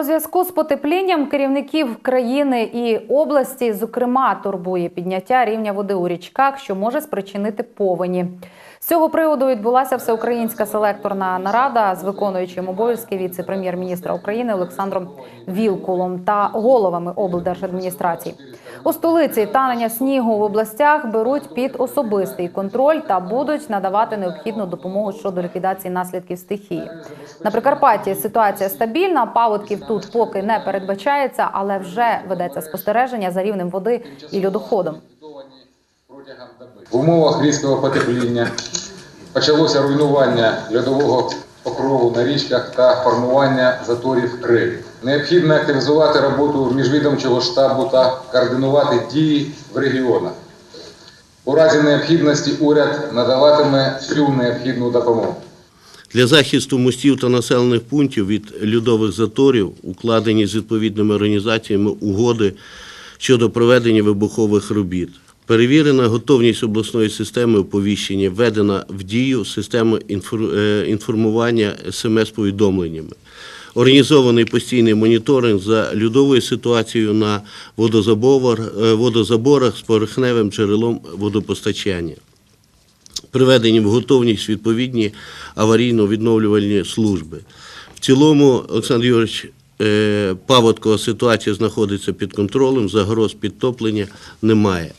У зв'язку з потеплінням керівників країни і області, зокрема, турбує підняття рівня води у річках, що може спричинити повені. З цього приводу відбулася всеукраїнська селекторна нарада з виконуючим обов'язки віце-прем'єр-міністра України Олександром Вілкулом та головами облдержадміністрацій. У столиці танення снігу в областях беруть під особистий контроль та будуть надавати необхідну допомогу щодо ліквідації наслідків стихії. На Прикарпатті ситуація стабільна. Паводків тут поки не передбачається, але вже ведеться спостереження за рівнем води і льодоходом. В умовах різкого потепління почалося руйнування льодового покрову на річках та формування заторів риб. Необхідно активізувати роботу міжвідомчого штабу та координувати дії в регіонах. У разі необхідності уряд надаватиме всю необхідну допомогу. Для захисту мостів та населених пунктів від льодових заторів укладені з відповідними організаціями угоди щодо проведення вибухових робіт. Перевірена готовність обласної системи оповіщення, введена в дію система е, інформування СМС-повідомленнями. Організований постійний моніторинг за льодовою ситуацією на е, водозаборах з поверхневим джерелом водопостачання приведені в готовність відповідні аварійно-відновлювальні служби. В цілому, Олександр Юрійович, е, паводкова ситуація знаходиться під контролем, загроз підтоплення немає.